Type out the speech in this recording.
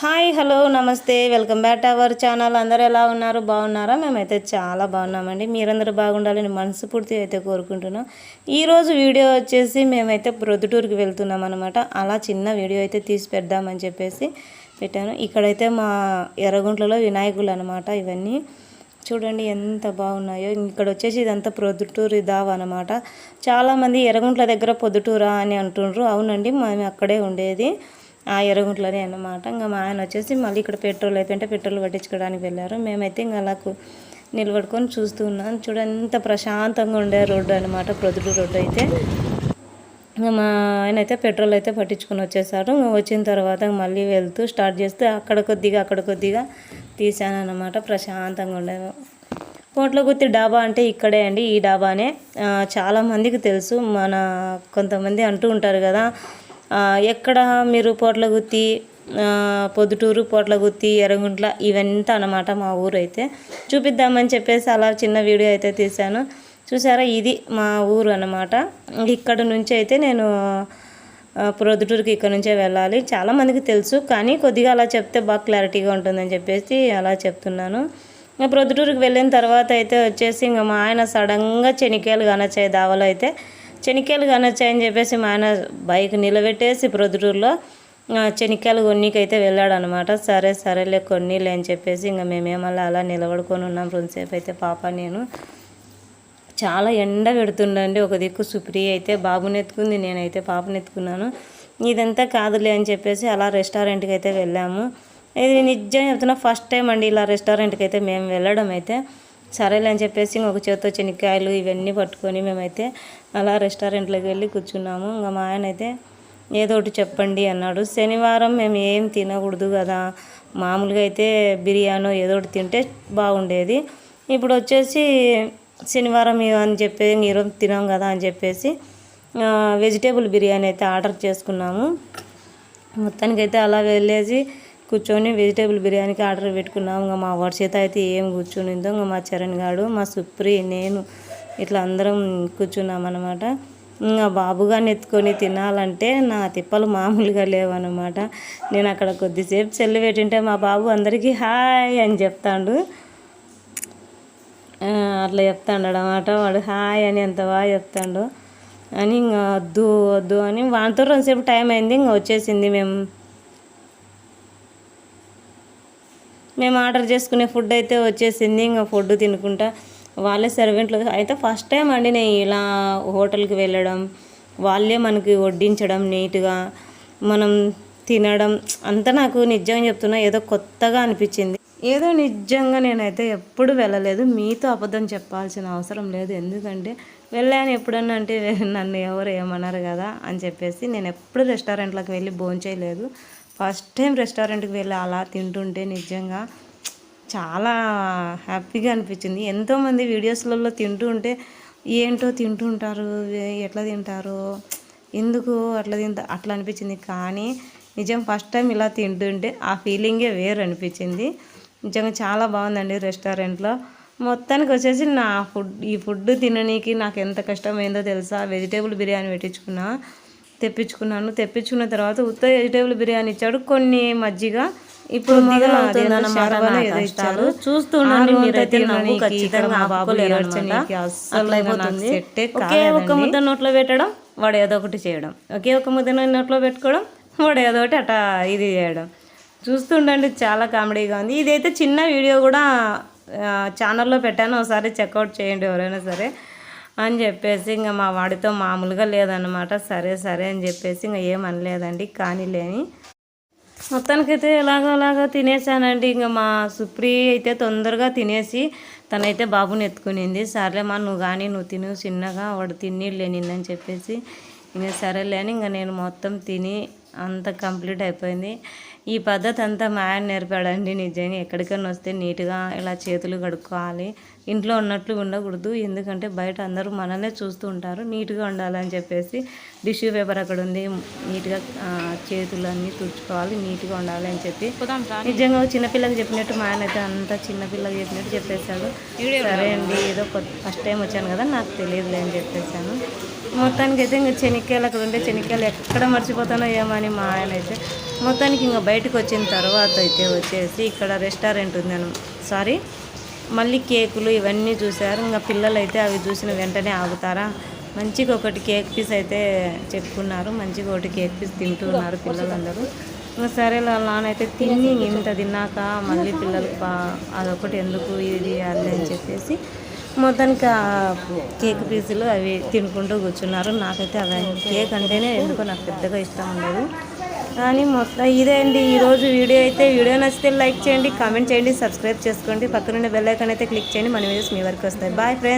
Hi hello నమస్తే. Welcome back to our channel. అందరూ ఎలా ఉన్నారు? బాగున్నారా? మేమైతే చాలా బాగున్నామండి. మీరందరూ బాగుండాలని మనస్ఫూర్తి అయితే కోరుకుంటున్నాం. ఈరోజు వీడియో వచ్చేసి మేమైతే ప్రొద్దుటూరుకి వెళ్తున్నాం అనమాట అలా చిన్న వీడియో అయితే తీసి పెడదామని చెప్పేసి పెట్టాను. ఇక్కడైతే మా ఎర్రగుంట్లలో వినాయకులు అనమాట ఇవన్నీ. చూడండి ఎంత బాగున్నాయో. ఇక్కడ వచ్చేసి ఇదంతా ప్రొద్దుటూరు దావ అనమాట చాలామంది ఎర్రగుంట్ల దగ్గర పొద్దుటూరా అని అంటుండ్రు. అవునండి మేము అక్కడే ఉండేది. ఆ ఎర్రగుంట్లోనే అనమాట ఇంకా మా ఆయన వచ్చేసి మళ్ళీ ఇక్కడ పెట్రోల్ అయిపోయింటే పెట్రోల్ పట్టించుకోవడానికి వెళ్ళారు. మేమైతే ఇంకా అలా కు- నిలబడుకొని చూస్తూ ఉన్నాం. చూడ ఎంత ప్రశాంతంగా ఉండే రోడ్డు అనమాట ప్రొద్దుడు రోడ్డు అయితే. మా ఆయన అయితే పెట్రోల్ అయితే పట్టించుకొని వచ్చేసారు వచ్చిన తర్వాత మళ్ళీ వెళ్తూ స్టార్ట్ చేస్తే అక్కడ కొద్దిగా అక్కడ కొద్దిగా తీసాను అనమాట ప్రశాంతంగా ఉండేది కోట్ల గుత్తి డాబా అంటే ఇక్కడే అండి. ఈ డాబానే. చాలామందికి తెలుసు. మన కొంతమంది అంటూ ఉంటారు కదా ఎక్కడ మీరు పోట్లగుత్తి పొద్దుటూరు పోట్లగుత్తి ఎర్రగుంట్ల ఇవంతా అనమాట మా ఊరు అయితే చూపిద్దామని చెప్పేసి అలా చిన్న వీడియో అయితే తీశాను. చూసారా ఇది మా ఊరు అనమాట ఇక్కడ నుంచి అయితే నేను ప్రొద్దుటూరుకి ఇక్కడ నుంచే వెళ్ళాలి. చాలామందికి తెలుసు కానీ కొద్దిగా అలా చెప్తే బాగా క్లారిటీగా ఉంటుందని చెప్పేసి అలా చెప్తున్నాను. ఇంకా ప్రొద్దుటూరుకి వెళ్ళిన తర్వాత అయితే వచ్చేసి ఇంకా మా ఆయన సడన్గా చెనికాయలు కానొచ్చాయి దావలో అయితే. చెనికేలు కనొచ్చాయని చెప్పేసి మా ఆయన బైక్ నిలబెట్టేసి ప్రొద్దుటూరులో చెనికాయలు చెనిక్కాయలు కొన్నికైతే వెళ్ళాడు అనమాట సరే సరేలే కొన్నిలే అని చెప్పేసి ఇంకా మేమేమల్లా అలా నిలబడుకొని ఉన్నాం. రెండుసేపు అయితే పాప నేను చాలా ఎండ పెడుతుండండి. ఒక దిక్కు సుప్రియ అయితే బాబుని ఎత్తుకుంది నేనైతే పాపని ఎత్తుకున్నాను ఇదంతా కాదులే అని చెప్పేసి అలా రెస్టారెంట్కి అయితే వెళ్ళాము. ఇది నిజం చెప్తున్నా ఫస్ట్ టైం అండి ఇలా రెస్టారెంట్కి అయితే మేము వెళ్ళడం అయితే. సరేలే అని చెప్పేసి ఇంకొక చేతితో చెనిక్కాయలు ఇవన్నీ పట్టుకొని మేమైతే అలా రెస్టారెంట్లోకి వెళ్ళి కూర్చున్నాము. ఇంకా మా ఆయన అయితే ఏదో ఒకటి చెప్పండి అన్నాడు. శనివారం మేము ఏం తినకూడదు కదా. మామూలుగా అయితే బిర్యానో ఏదో ఒకటి తింటే బాగుండేది. ఇప్పుడు వచ్చేసి శనివారం అని చెప్పి ఈరోజు తినాం కదా అని చెప్పేసి వెజిటేబుల్ బిర్యానీ అయితే ఆర్డర్ చేసుకున్నాము. మొత్తానికైతే అలా వెళ్ళేసి కూర్చొని వెజిటేబుల్ బిర్యానీకి ఆర్డర్ పెట్టుకున్నాము ఇంకా మా వాడి చేత అయితే ఏం కూర్చునిందో ఇంకా మా చరణ్ గాడు మా సుప్రి నేను ఇట్లా అందరం కూర్చున్నాం అనమాట ఇంకా బాబుగాని ఎత్తుకొని తినాలంటే నా తిప్పలు మామూలుగా లేవన్నమాట. నేను అక్కడ కొద్దిసేపు చెల్లి పెట్టింటే మా బాబు అందరికీ హాయ్ అని చెప్తాడు. అట్లా చెప్తాడు అనమాట వాడు హాయ్ అని ఎంత బాగా చెప్తాడు. అని ఇంకా వద్దు వద్దు అని వానితో రెండుసేపు టైం అయింది. ఇంకా వచ్చేసింది మేము. మేము ఆర్డర్ చేసుకునే ఫుడ్ అయితే వచ్చేసింది. ఇంకా ఫుడ్ తినుకుంటా వాళ్ళే సర్వెంట్లు అయితే ఫస్ట్ టైం అండి నేను ఇలా హోటల్కి వెళ్ళడం. వాళ్ళే మనకి వడ్డించడం నీట్గా. మనం తినడం. అంతా నాకు నిజంగా చెప్తున్నా ఏదో కొత్తగా అనిపించింది. ఏదో నిజంగా నేనైతే ఎప్పుడు వెళ్ళలేదు. మీతో అబద్ధం చెప్పాల్సిన అవసరం లేదు. ఎందుకంటే వెళ్ళాను ఎప్పుడన్నా అంటే నన్ను ఎవరు ఏమన్నారు కదా అని చెప్పేసి నేను ఎప్పుడు రెస్టారెంట్లకు వెళ్ళి భోంచేయలేదు. ఫస్ట్ టైం రెస్టారెంట్కి వెళ్ళి అలా తింటుంటే నిజంగా చాలా హ్యాపీగా అనిపించింది. ఎంతోమంది వీడియోస్లలో తింటూ ఉంటే ఏంటో తింటుంటారు ఉంటారు ఎట్లా తింటారు ఎందుకు అట్లా తింటా అట్లా అనిపించింది. కానీ నిజం ఫస్ట్ టైం ఇలా తింటుంటే ఆ ఫీలింగే వేరు అనిపించింది. నిజంగా చాలా బాగుందండి రెస్టారెంట్లో. మొత్తానికి వచ్చేసి నా ఫుడ్ ఈ ఫుడ్ తిననీకి నాకు ఎంత కష్టమైందో తెలుసా? వెజిటేబుల్ బిర్యానీ పెట్టించుకున్నా. తెప్పించుకున్నాను. తెప్పించుకున్న తర్వాత ఉత్త వెజిటేబుల్ బిర్యానీ ఇచ్చాడు. కొన్ని మజ్జిగ. ఇప్పుడు ఒకే ముద్ద నోట్లో పెట్టడం వాడు ఏదో ఒకటి చేయడం. ఒకే ఒక్క ముద్ద నోట్లో పెట్టుకోవడం వాడు ఏదో ఒకటి అట్లా ఇది చేయడం. చూస్తుండండి చాలా కామెడీగా ఉంది. ఇదైతే చిన్న వీడియో కూడా ఛానల్లో పెట్టాను. ఒకసారి చెక్అవుట్ చేయండి ఎవరైనా సరే. అని చెప్పేసి ఇంకా మా వాడితో మామూలుగా లేదన్నమాట. సరే సరే అని చెప్పేసి ఇంకా ఏం అనలేదండి కానీ లేని మొత్తానికైతే ఎలాగో తినేసానండి. ఇంకా మా సుప్రి అయితే తొందరగా తినేసి తనైతే బాబుని ఎత్తుకునింది. సరేలే మా నువ్వు కానీ నువ్వు తిను చిన్నగా వాడు తిన్నీళ్ళే నిన్నని చెప్పేసి ఇంకా సరేలే అని ఇంకా నేను మొత్తం తిని అంత కంప్లీట్ అయిపోయింది. ఈ పద్ధతి అంతా మా ఆయన నేర్పాడండి నిజంగా. ఎక్కడికైనా వస్తే నీట్గా ఇలా చేతులు కడుక్కోవాలి. ఇంట్లో ఉన్నట్లు ఉండకూడదు. ఎందుకంటే బయట అందరూ మనల్నే చూస్తూ ఉంటారు. నీట్గా ఉండాలని చెప్పేసి టిష్యూ పేపర్ అక్కడ ఉంది. నీట్గా చేతులు అన్నీ తుడుచుకోవాలి. నీట్గా ఉండాలి అని చెప్పి. నిజంగా చిన్నపిల్లకి చెప్పినట్టు మా ఆయన అయితే అంతా చిన్నపిల్లకి చెప్పినట్టు చెప్పేశాడు. సరే అండి ఏదో ఫస్ట్ టైం వచ్చాను కదా నాకు తెలియదులే అని చెప్పేశాను. మొత్తానికి అయితే ఇంకా చెనిక్కాయలు అక్కడ ఉంటే చెనిక్కాయలు ఎక్కడ మర్చిపోతానో ఏమో అని మా ఆయన అయితే మొత్తానికి ఇంకా బయటకు వచ్చిన తర్వాత అయితే వచ్చేసి ఇక్కడ రెస్టారెంట్ ఉందను. సారీ మళ్ళీ కేకులు ఇవన్నీ చూశారు. ఇంకా పిల్లలు అయితే అవి చూసిన వెంటనే ఆగుతారా? మంచిగా ఒకటి కేక్ పీస్ అయితే చెప్పుకున్నారు. మంచిగా ఒకటి కేక్ పీస్ తింటున్నారు పిల్లలందరూ. ఇంకా సరే నానైతే తిని ఇంత తిన్నాక మళ్ళీ పిల్లలు అదొకటి ఎందుకు ఇది అది అని చెప్పేసి మొత్తానికి ఆ కేక్ పీసులు అవి తినుకుంటూ కూర్చున్నారు. నాకైతే అవి కేక్ అంటేనే ఎందుకో నాకు పెద్దగా ఇష్టం ఉండదు. కానీ మొత్తం ఇదే అండి. ఈరోజు వీడియో అయితే వీడియో నచ్చితే లైక్ చేయండి కామెంట్ చేయండి సబ్స్క్రైబ్ చేసుకోండి. పక్కనున్న బెల్ ఐకాన్ అయితే క్లిక్ చేయండి. మన వీడియోస్ మీ వరకు వస్తాయి. Bye friends.